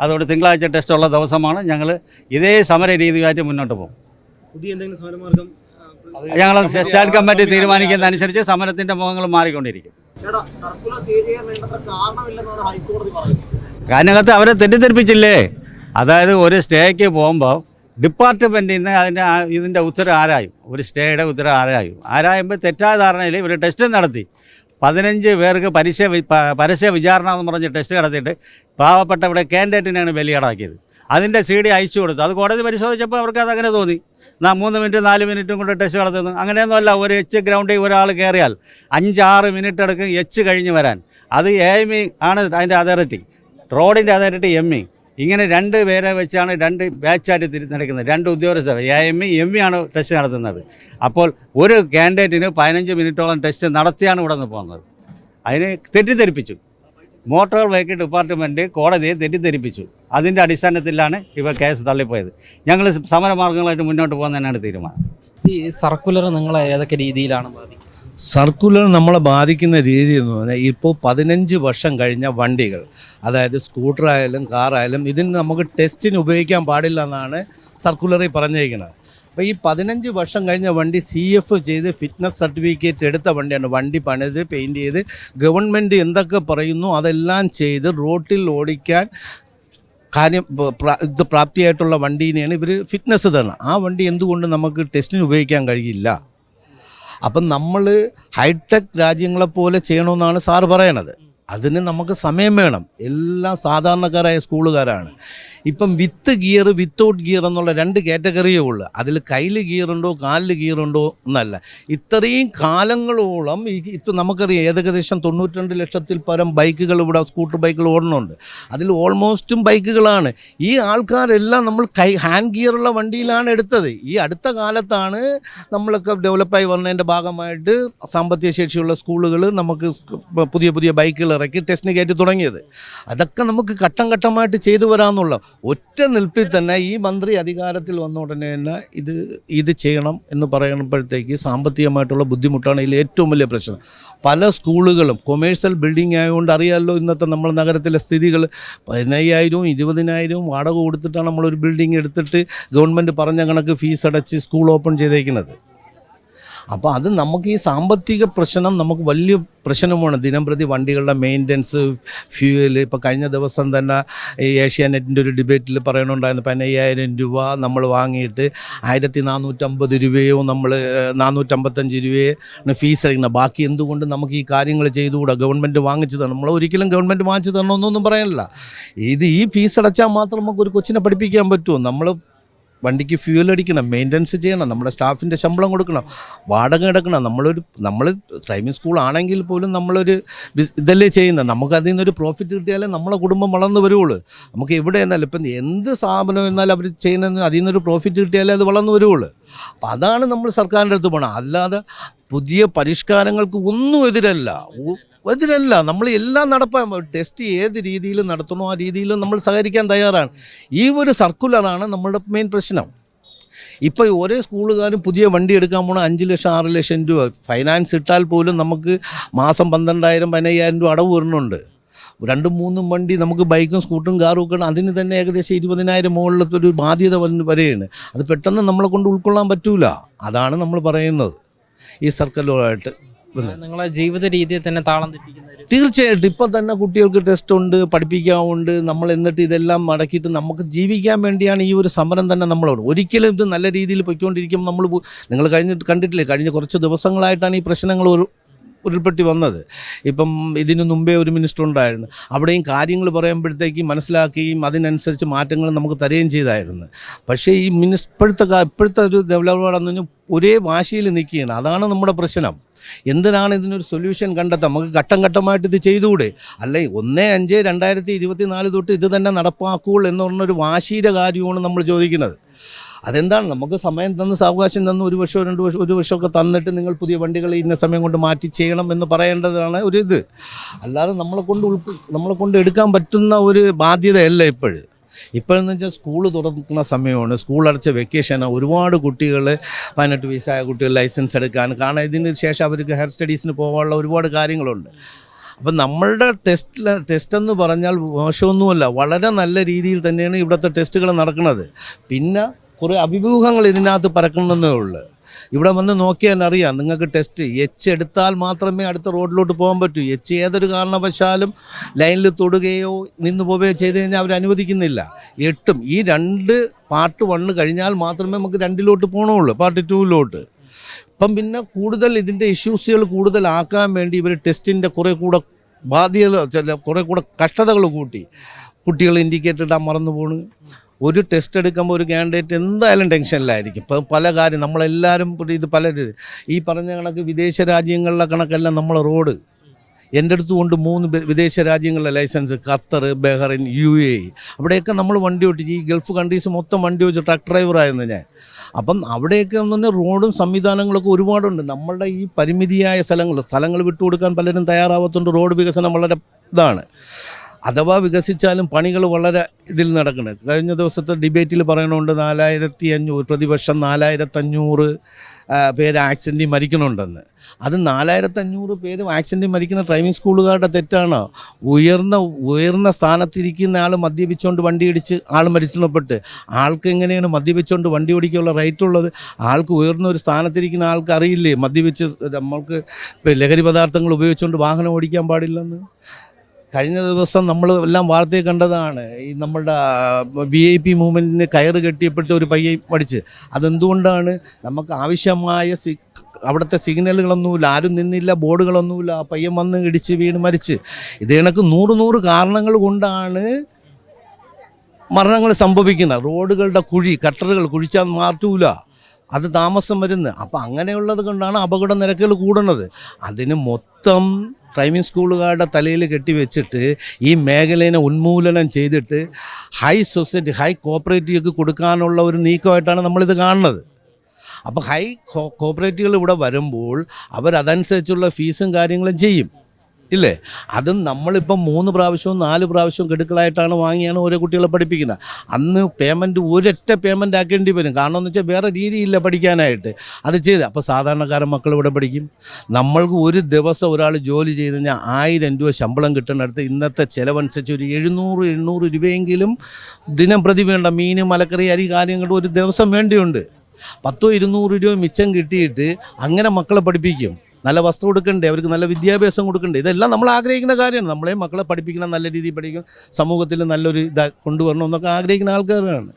അതുകൊണ്ട് തിങ്കളാഴ്ച ടെസ്റ്റ് ഉള്ള ദിവസമാണ് ഞങ്ങൾ ഇതേ സമര രീതിയായിട്ട് മുന്നോട്ട് പോകും.
പുതിയ എന്തെങ്കിലും സമരമാർഗം
ഞങ്ങൾ സ്റ്റാൻഡ് കമ്മിറ്റി തീരുമാനിക്കുന്ന അനുസരിച്ച് സമരത്തിന്റെ മുഖങ്ങൾ മാറിക്കൊണ്ടിരിക്കും. അതിനകത്ത് അവരെ തെറ്റിദ്ധരിപ്പിച്ചില്ലേ? അതായത് ഒരു സ്റ്റേക്ക് പോകുമ്പോൾ ഡിപ്പാർട്ട്മെന്റിൽ നിന്ന് അതിന്റെ ഇതിന്റെ ഉത്തരം ആരായും ഒരു സ്റ്റേയുടെ ഉത്തരം ആരായും ആരായുമ്പോൾ തെറ്റായ ധാരണയിൽ ഇവർ ടെസ്റ്റ് നടത്തി. പതിനഞ്ച് പേർക്ക് പരസ്യ വി- പ- പരസ്യ വിചാരണ എന്ന് പറഞ്ഞ് ടെസ്റ്റ് നടത്തിയിട്ട് പാവപ്പെട്ട ഇവിടെ കാൻഡിഡേറ്റിനാണ് ബലിയടാക്കിയത്. അതിന്റെ സി ഡി അയച്ചു കൊടുത്തു. അത് കോടതി പരിശോധിച്ചപ്പോൾ അവർക്ക് അതങ്ങനെ തോന്നി. മൂന്ന് മിനിറ്റ് നാല് മിനിറ്റും കൊണ്ട് ടെസ്റ്റ് നടത്തുന്നു. അങ്ങനെയൊന്നുമല്ല ഒരു എച്ച് ഗ്രൗണ്ടിൽ ഒരാൾ കയറിയാൽ അഞ്ചാറ് മിനിറ്റ് എടുക്കും എച്ച് കഴിഞ്ഞ് വരാൻ. അത് എ എം ഇ ആണ് അതിന്റെ അതോറിറ്റി റോഡിന്റെ അതോറിറ്റി എം ഇ ഇങ്ങനെ രണ്ട് പേരെ വെച്ചാണ് രണ്ട് ബാച്ചായിട്ട് തിരി നടക്കുന്നത്. രണ്ട് ഉദ്യോഗസ്ഥർ A M E M E ആണ് ടെസ്റ്റ് നടത്തുന്നത്. അപ്പോൾ ഒരു കാൻഡിഡേറ്റിന് പതിനഞ്ച് മിനിറ്റോളം ടെസ്റ്റ് നടത്തിയാണ് ഇവിടെ നിന്ന് പോകുന്നത്. അതിന് തെറ്റിദ്ധരിപ്പിച്ചു. മോട്ടോർ വെഹിക്കിൾ ഡിപ്പാർട്ട്മെന്റ് കോടതിയെ തെറ്റിദ്ധരിപ്പിച്ചു. അതിന്റെ അടിസ്ഥാനത്തിലാണ് ഇവ കേസ് തള്ളിപ്പോയത്. ഞങ്ങൾ സമരമാർഗങ്ങളായിട്ട് മുന്നോട്ട് പോകുന്നതിനാണ് തീരുമാനം.
ഈ സർക്കുലർ നിങ്ങളെ ഏതൊക്കെ രീതിയിലാണ് ബാധിക്കുന്നത്?
സർക്കുലർ നമ്മളെ ബാധിക്കുന്ന രീതി എന്ന് പറഞ്ഞാൽ ഇപ്പോൾ പതിനഞ്ച് വർഷം കഴിഞ്ഞ വണ്ടികൾ അതായത് സ്കൂട്ടർ ആയാലും കാറായാലും ഇതിന് നമുക്ക് ടെസ്റ്റിന് ഉപയോഗിക്കാൻ പാടില്ല എന്നാണ് സർക്കുലറിൽ പറഞ്ഞിരിക്കുന്നത്. അപ്പോൾ ഈ പതിനഞ്ച് വർഷം കഴിഞ്ഞ വണ്ടി സി എഫ് ചെയ്ത് ഫിറ്റ്നസ് സർട്ടിഫിക്കറ്റ് എടുത്ത വണ്ടിയാണ്. വണ്ടി പണിത് പെയിന്റ് ചെയ്ത് ഗവൺമെന്റ് എന്തൊക്കെ പറയുന്നു അതെല്ലാം ചെയ്ത് റോട്ടിൽ ഓടിക്കാൻ കാര്യം ഇത് പ്രാപ്തിയായിട്ടുള്ള വണ്ടീനെയാണ് ഇവർ ഫിറ്റ്നസ് തരണം ആ വണ്ടി എന്തുകൊണ്ട് നമുക്ക് ടെസ്റ്റിന് ഉപയോഗിക്കാൻ കഴിയില്ല? അപ്പം നമ്മൾ ഹൈടെക് രാജ്യങ്ങളെപ്പോലെ ചെയ്യണമെന്നാണ് സാറ് പറയണത്. അതിന് നമുക്ക് സമയം വേണം. എല്ലാം സാധാരണക്കാരായ സ്കൂളുകാരാണ് ഇപ്പം വിത്ത് ഗിയർ വിത്തൗട്ട് ഗിയർ എന്നുള്ള രണ്ട് കാറ്റഗറിയേ ഉള്ളൂ. അതിൽ കയ്യിൽ ഗിയറുണ്ടോ കാലിൽ ഗിയറുണ്ടോ എന്നല്ല. ഇത്രയും കാലങ്ങളോളം ഈ ഇത് നമുക്കറിയാം ഏകദേശം തൊണ്ണൂറ്റിരണ്ട് ലക്ഷത്തിൽ പരം ബൈക്കുകൾ ഇവിടെ സ്കൂട്ടർ ബൈക്കുകൾ ഓടുന്നുണ്ട്. അതിൽ ഓൾമോസ്റ്റും ബൈക്കുകളാണ്. ഈ ആൾക്കാരെല്ലാം നമ്മൾ കൈ ഹാൻഡ് ഗിയറുള്ള വണ്ടിയിലാണ് എടുത്തത്. ഈ അടുത്ത കാലത്താണ് നമ്മളൊക്കെ ഡെവലപ്പായി വന്നതിന്റെ ഭാഗമായിട്ട് സാമ്പത്തിക ശേഷിയുള്ള സ്കൂളുകൾ നമുക്ക് പുതിയ പുതിയ ബൈക്കുകൾ ഇറക്കി ടെസ്റ്റിന് കയറ്റി തുടങ്ങിയത്. അതൊക്കെ നമുക്ക് ഘട്ടം ഘട്ടമായിട്ട് ചെയ്തു വരാമെന്നുള്ള ഒറ്റ നിൽപ്പിൽ തന്നെ ഈ മന്ത്രി അധികാരത്തിൽ വന്ന ഉടനെ തന്നെ ഇത് ഇത് ചെയ്യണം എന്ന് പറയുമ്പോഴത്തേക്ക് സാമ്പത്തികമായിട്ടുള്ള ബുദ്ധിമുട്ടാണ് ഇതിൽ ഏറ്റവും വലിയ പ്രശ്നം. പല സ്കൂളുകളും കൊമേഴ്സ്യൽ ബിൽഡിംഗ് ആയതുകൊണ്ട് അറിയാമല്ലോ ഇന്നത്തെ നമ്മുടെ നഗരത്തിലെ സ്ഥിതികൾ. പതിനയ്യായിരവും ഇരുപതിനായിരവും വാടക കൊടുത്തിട്ടാണ് നമ്മളൊരു ബിൽഡിംഗ് എടുത്തിട്ട് ഗവൺമെന്റ് പറഞ്ഞ കണക്ക് ഫീസ് അടച്ച് സ്കൂൾ ഓപ്പൺ ചെയ്തേക്കുന്നത്. അപ്പോൾ അത് നമുക്ക് ഈ സാമ്പത്തിക പ്രശ്നം നമുക്ക് വലിയ പ്രശ്നമാണ്. ദിനംപ്രതി വണ്ടികളുടെ മെയിന്റനൻസ് ഫ്യൂവൽ ഇപ്പോൾ കഴിഞ്ഞ ദിവസം തന്നെ ഈ ഏഷ്യാനെറ്റിന്റെ ഒരു ഡിബേറ്റിൽ പറയണുണ്ടായിരുന്നു. പതിനയ്യായിരം രൂപ നമ്മൾ വാങ്ങിയിട്ട് ആയിരത്തി നാനൂറ്റമ്പത് രൂപയോ നമ്മൾ നാനൂറ്റമ്പത്തഞ്ച് രൂപയോ ഫീസ് അടിക്കുന്നത് ബാക്കി എന്തുകൊണ്ട് നമുക്ക് ഈ കാര്യങ്ങൾ ചെയ്തുകൂടാ? ഗവൺമെന്റ് വാങ്ങിച്ചു തരണം നമ്മൾ ഒരിക്കലും ഗവൺമെന്റ് വാങ്ങിച്ചു തരണമെന്നൊന്നും പറയാനില്ല. ഇത് ഈ ഫീസ് അടച്ചാൽ മാത്രം നമുക്ക് ഒരു കൊച്ചിനെ പഠിപ്പിക്കാൻ പറ്റുമോ? നമ്മൾ വണ്ടിക്ക് ഫ്യൂൽ അടിക്കണം മെയിന്റനൻസ് ചെയ്യണം നമ്മുടെ സ്റ്റാഫിന്റെ ശമ്പളം കൊടുക്കണം വാടക എടുക്കണം. നമ്മളൊരു നമ്മൾ ഡ്രൈവിംഗ് സ്കൂൾ ആണെങ്കിൽ പോലും നമ്മളൊരു ഇതല്ലേ ചെയ്യുന്നത് നമുക്ക് അതിൽ നിന്നൊരു പ്രോഫിറ്റ് കിട്ടിയാലേ നമ്മളെ കുടുംബം വളർന്നു വരുള്ളൂ നമുക്ക് എവിടെ എന്നാലും ഇപ്പം എന്ത് സ്ഥാപനം എന്നാലും അവർ ചെയ്യുന്ന അതിൽ നിന്നൊരു പ്രോഫിറ്റ് കിട്ടിയാലേ അത് വളർന്നു വരുള്ളൂ അപ്പം അതാണ് നമ്മൾ സർക്കാരിന്റെ അടുത്ത് പോകണം അല്ലാതെ പുതിയ പരിഷ്കാരങ്ങൾക്ക് ഒന്നും എതിരല്ല. എതിരല്ല നമ്മൾ എല്ലാം നടപ്പാൻ ടെസ്റ്റ് ഏത് രീതിയിലും നടത്തണോ ആ രീതിയിലും നമ്മൾ സഹകരിക്കാൻ തയ്യാറാണ്. ഈ ഒരു സർക്കുലറാണ് നമ്മുടെ മെയിൻ പ്രശ്നം. ഇപ്പോൾ ഒരേ സ്കൂളുകാരും പുതിയ വണ്ടി എടുക്കാൻ പോണ അഞ്ച് ലക്ഷം ആറ് ലക്ഷം രൂപ. ഫൈനാൻസ് ഇട്ടാൽ പോലും നമുക്ക് മാസം പന്ത്രണ്ടായിരം പതിനയ്യായിരം രൂപ അടവ് വരുന്നുണ്ട്. രണ്ടും മൂന്നും വണ്ടി നമുക്ക് ബൈക്കും സ്കൂട്ടറും കാറും ഒക്കെ അതിന് തന്നെ ഏകദേശം ഇരുപതിനായിരം മുകളിലത്തെ ഒരു ബാധ്യത വരെയാണ്. അത് പെട്ടെന്ന് നമ്മളെ കൊണ്ട് ഉൾക്കൊള്ളാൻ പറ്റൂല. അതാണ് നമ്മൾ പറയുന്നത്. ഈ സർക്കാരുമായിട്ട്
നിങ്ങളെ ജീവിത രീതിയെ തന്നെ താളം തെറ്റിക്കുന്ന
തീർച്ചയായിട്ടും. ഇപ്പം തന്നെ കുട്ടികൾക്ക് ടെസ്റ്റ് ഉണ്ട് പഠിപ്പിക്കാനുണ്ട് നമ്മൾ എന്നിട്ട് ഇതെല്ലാം മടക്കിയിട്ട് നമുക്ക് ജീവിക്കാൻ വേണ്ടിയാണ് ഈ ഒരു സമരം തന്നെ നമ്മളോട്. ഒരിക്കലും ഇത് നല്ല രീതിയിൽ പൊയ്ക്കൊണ്ടിരിക്കുമ്പോൾ നമ്മൾ നിങ്ങൾ കഴിഞ്ഞ കണ്ടിട്ടില്ലേ? കഴിഞ്ഞ കുറച്ച് ദിവസങ്ങളായിട്ടാണ് ഈ പ്രശ്നങ്ങൾ ഒരു ഉരുൾപ്പെട്ടി വന്നത്. ഇപ്പം ഇതിനു മുമ്പേ ഒരു മിനിസ്റ്റർ ഉണ്ടായിരുന്നു. അവിടെയും കാര്യങ്ങൾ പറയുമ്പോഴത്തേക്ക് മനസ്സിലാക്കുകയും അതിനനുസരിച്ച് മാറ്റങ്ങൾ നമുക്ക് തരുകയും ചെയ്തായിരുന്നു. പക്ഷേ ഈ മിനിസ് ഇപ്പോഴത്തെ ഇപ്പോഴത്തെ ഒരു ഡെവലപ്മെന്റ് ഒരേ വാശിയിൽ നിൽക്കുകയാണ്. അതാണ് നമ്മുടെ പ്രശ്നം. എന്തിനാണ് ഇതിനൊരു സൊല്യൂഷൻ കണ്ടെത്താം നമുക്ക് ഘട്ടം ഘട്ടമായിട്ട് ഇത് ചെയ്തുകൂടെ? അല്ലെ ഒന്നേ അഞ്ച് രണ്ടായിരത്തി ഇരുപത്തി നാല് തൊട്ട് ഇത് തന്നെ നടപ്പാക്കുകയുള്ളൂ എന്ന് പറഞ്ഞൊരു വാശിയുടെ കാര്യമാണ് നമ്മൾ ചോദിക്കുന്നത്. അതെന്താണ്? നമുക്ക് സമയം തന്ന് സാവകാശം തന്ന് ഒരു വർഷമോ രണ്ട് വർഷം ഒരു വർഷമൊക്കെ തന്നിട്ട് നിങ്ങൾ പുതിയ വണ്ടികൾ ഇന്ന സമയം കൊണ്ട് മാറ്റി ചെയ്യണം എന്ന് പറയേണ്ടതാണ് ഒരു ഇത്. അല്ലാതെ നമ്മളെ കൊണ്ട് ഉൾപ്പെ നമ്മളെ കൊണ്ട് എടുക്കാൻ പറ്റുന്ന ഒരു ബാധ്യതയല്ല ഇപ്പോഴും. ഇപ്പോഴെന്ന് വെച്ചാൽ സ്കൂൾ തുറക്കുന്ന സമയമാണ്. സ്കൂൾ അടച്ച വെക്കേഷനാണ് ഒരുപാട് കുട്ടികൾ പതിനെട്ട് വയസ്സായ കുട്ടികൾ ലൈസൻസ് എടുക്കാൻ കാരണം ഇതിന് ശേഷം അവർക്ക് ഹയർ സ്റ്റഡീസിന് പോകാനുള്ള ഒരുപാട് കാര്യങ്ങളുണ്ട്. അപ്പം നമ്മളുടെ ടെസ്റ്റ് ടെസ്റ്റ് എന്ന് പറഞ്ഞാൽ മോശമൊന്നുമല്ല. വളരെ നല്ല രീതിയിൽ തന്നെയാണ് ഇവിടുത്തെ ടെസ്റ്റുകൾ നടക്കുന്നത്. പിന്നെ കുറേ അഭിമുഖങ്ങൾ ഇതിനകത്ത് പരക്കണമെന്നേ ഉള്ളൂ. ഇവിടെ വന്ന് നോക്കിയാൽ അറിയാം നിങ്ങൾക്ക് ടെസ്റ്റ് എച്ച് എടുത്താൽ മാത്രമേ അടുത്ത റോഡിലോട്ട് പോകാൻ പറ്റൂ. എച്ച് ഏതൊരു കാരണവശാലും ലൈനിൽ തൊടുകയോ നിന്ന് പോവുകയോ ചെയ്ത് കഴിഞ്ഞാൽ അവർ അനുവദിക്കുന്നില്ല. എട്ടും ഈ രണ്ട് പാർട്ട് വണ്ണ് കഴിഞ്ഞാൽ മാത്രമേ നമുക്ക് രണ്ടിലോട്ട് പോകണുള്ളൂ പാർട്ട് ടൂവിലോട്ട് ഇപ്പം പിന്നെ കൂടുതൽ ഇതിന്റെ ഇഷ്യൂസുകൾ കൂടുതലാക്കാൻ വേണ്ടി ഇവർ ടെസ്റ്റിന്റെ കുറേ കൂടെ ബാധ്യത ചില കുറേ കൂടെ കഷ്ടതകൾ കൂട്ടി. കുട്ടികൾ ഇൻഡിക്കേറ്റർ ഇടാൻ മറന്നു പോണ്. ഒരു ടെസ്റ്റ് എടുക്കുമ്പോൾ ഒരു കാൻഡിഡേറ്റ് എന്തായാലും ടെൻഷനിലായിരിക്കും ഇപ്പം പല കാര്യം നമ്മളെല്ലാവരും ഇത് പല ഇത് ഈ പറഞ്ഞ കണക്ക് വിദേശ രാജ്യങ്ങളിലെ കണക്കെല്ലാം നമ്മളെ റോഡ് എന്റെ അടുത്ത് കൊണ്ട് മൂന്ന് വിദേശ രാജ്യങ്ങളിലെ licence Qatar Bahrain U A അവിടെയൊക്കെ നമ്മൾ വണ്ടി ഓട്ടിച്ച് ഈ ഗൾഫ് കൺട്രീസ് മൊത്തം വണ്ടി ഓടിച്ച് ട്രക്ക് ഡ്രൈവറായിരുന്നു ഞാൻ. അപ്പം അവിടെയൊക്കെ എന്ന് പറഞ്ഞാൽ റോഡും സംവിധാനങ്ങളൊക്കെ ഒരുപാടുണ്ട്. നമ്മളുടെ ഈ പരിമിതിയായ സ്ഥലങ്ങൾ സ്ഥലങ്ങൾ വിട്ടുകൊടുക്കാൻ പലരും തയ്യാറാവാത്തതുകൊണ്ട് റോഡ് വികസനം വളരെ ഇതാണ്. അഥവാ വികസിച്ചാലും പണികൾ വളരെ ഇതിൽ നടക്കുന്നത് കഴിഞ്ഞ ദിവസത്തെ ഡിബേറ്റിൽ പറയണുണ്ട് നാലായിരത്തി അഞ്ഞൂറ് പ്രതിപക്ഷം നാലായിരത്തഞ്ഞൂറ് പേര് ആക്സിഡന്റിൽ മരിക്കണുണ്ടെന്ന്. അത് നാലായിരത്തഞ്ഞൂറ് പേര് ആക്സിഡന്റിൽ മരിക്കുന്ന ഡ്രൈവിംഗ് സ്കൂളുകാരുടെ തെറ്റാണ്? ഉയർന്ന ഉയർന്ന സ്ഥാനത്തിരിക്കുന്ന ആൾ മദ്യപിച്ചുകൊണ്ട് വണ്ടി ഇടിച്ച് ആൾ മരിച്ചപ്പെട്ട് ആൾക്ക് എങ്ങനെയാണ് മദ്യപിച്ചുകൊണ്ട് വണ്ടി ഓടിക്കാനുള്ള റൈറ്റ് ഉള്ളത്? ആൾക്ക് ഉയർന്ന ഒരു സ്ഥാനത്തിരിക്കുന്ന ആൾക്ക് അറിയില്ലേ? മദ്യപിച്ച് നമ്മൾക്ക് ലഹരി പദാർത്ഥങ്ങൾ ഉപയോഗിച്ചുകൊണ്ട് വാഹനം ഓടിക്കാൻ പാടില്ലെന്ന്? കഴിഞ്ഞ ദിവസം നമ്മൾ എല്ലാം വാർത്തയിൽ കണ്ടതാണ്. ഈ നമ്മളുടെ വി ഐ പി മൂവ്മെന്റിന് കയറ് കെട്ടിയപ്പെട്ട് ഒരു പയ്യെ പഠിച്ച്. അതെന്തുകൊണ്ടാണ്? നമുക്ക് ആവശ്യമായ സി അവിടുത്തെ സിഗ്നലുകളൊന്നുമില്ല. ആരും നിന്നില്ല ബോർഡുകളൊന്നുമില്ല. ആ പയ്യൻ വന്ന് ഇടിച്ച് വീണ് മരിച്ച്. ഇത് കണക്ക് നൂറ് നൂറ് കാരണങ്ങൾ കൊണ്ടാണ് മരണങ്ങൾ സംഭവിക്കുന്നത്. റോഡുകളുടെ കുഴി കട്ടറുകൾ കുഴിച്ചാൽ മാറ്റൂല. അത് താമസം വരുന്നത്. അപ്പം അങ്ങനെയുള്ളത് കൊണ്ടാണ് അപകട നിരക്കുകൾ കൂടുന്നത്. അതിന് മൊത്തം ഡ്രൈവിംഗ് സ്കൂളുകാരുടെ തലയിൽ കെട്ടിവെച്ചിട്ട് ഈ മേഖലയെ ഉന്മൂലനം ചെയ്തിട്ട് ഹൈ സൊസൈറ്റി ഹൈ കോപ്പറേറ്റീവൊക്കെ കൊടുക്കാനുള്ള ഒരു നീക്കമായിട്ടാണ് നമ്മളിത് കാണുന്നത്. അപ്പോൾ ഹൈ കോപ്പറേറ്റീവുകൾ ഇവിടെ വരുമ്പോൾ അവരതനുസരിച്ചുള്ള ഫീസും കാര്യങ്ങളും ചെയ്യും. ഇല്ലേ? അതും നമ്മളിപ്പം മൂന്ന് പ്രാവശ്യവും നാല് പ്രാവശ്യവും ഗഡുക്കളായിട്ടാണ് വാങ്ങിയാണ് ഓരോ കുട്ടികളെ പഠിപ്പിക്കുന്നത്. അന്ന് പേയ്മെന്റ് ഒരൊറ്റ പേയ്മെന്റ് ആക്കേണ്ടി വരും. കാരണം എന്ന് വെച്ചാൽ വേറെ രീതിയില്ല പഠിക്കാനായിട്ട്. അത് ചെയ്ത് അപ്പോൾ സാധാരണക്കാരൻ മക്കൾ ഇവിടെ പഠിക്കും. നമ്മൾക്ക് ഒരു ദിവസം ഒരാൾ ജോലി ചെയ്ത് കഴിഞ്ഞാൽ ആയിരം രൂപ ശമ്പളം കിട്ടുന്നിടത്ത് ഇന്നത്തെ ചിലവനുസരിച്ച് ഒരു എഴുന്നൂറ് എണ്ണൂറ് രൂപയെങ്കിലും ദിനം പ്രതി വേണ്ട മീൻ മലക്കറി അരി കാര്യങ്ങൾ ഒരു ദിവസം വേണ്ടിയുണ്ട്. പത്തോ ഇരുന്നൂറ് രൂപ മിച്ചം കിട്ടിയിട്ട് അങ്ങനെ മക്കളെ പഠിപ്പിക്കും. നല്ല വസ്ത്രം കൊടുക്കണ്ടേ? അവർക്ക് നല്ല വിദ്യാഭ്യാസം കൊടുക്കണ്ടേ? ഇതെല്ലാം നമ്മൾ ആഗ്രഹിക്കുന്ന കാര്യമാണ്. നമ്മളെ മക്കളെ പഠിപ്പിക്കണം നല്ല രീതിയിൽ പഠിക്കണം സമൂഹത്തിൽ നല്ലൊരു ഇതാ കൊണ്ടുവരണം എന്നൊക്കെ ആഗ്രഹിക്കുന്ന ആൾക്കാരാണ്.